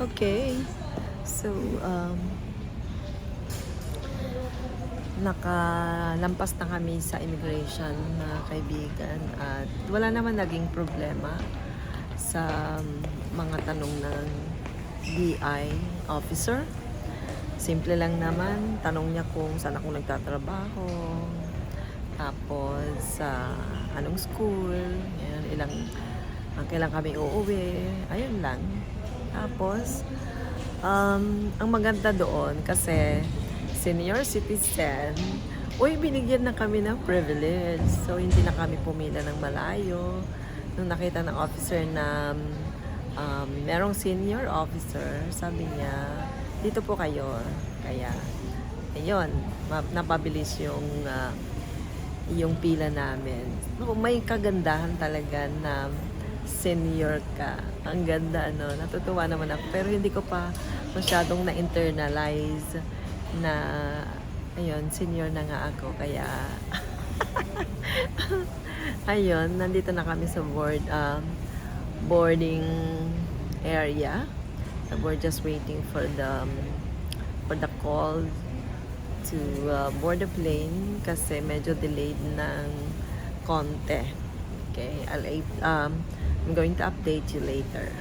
Okay. So, um, nakalampas na kami sa immigration na kaibigan at wala naman naging problema sa um, mga tanong ng DI officer. Simple lang naman, tanong niya kung saan ako nagtatrabaho, tapos sa anong school, yan, ilang, ang kailan kami uuwi, ayun lang. Tapos, um, ang maganda doon kasi senior citizen, uy, binigyan na kami ng privilege. So, hindi na kami pumila ng malayo. Nung nakita ng officer na um, merong senior officer, sabi niya, dito po kayo. Kaya, ayun, napabilis yung ah, yung pila namin. So, may kagandahan talaga na senior ka. Ang ganda, ano. Natutuwa naman ako. Pero hindi ko pa masyadong na-internalize na, ayun, senior na nga ako. Kaya, ayun, nandito na kami sa board, um, boarding area. So, we're just waiting for the, um, for the call to uh, board the plane kasi medyo delayed ng konti. Okay, I'll, um, I'm going to update you later.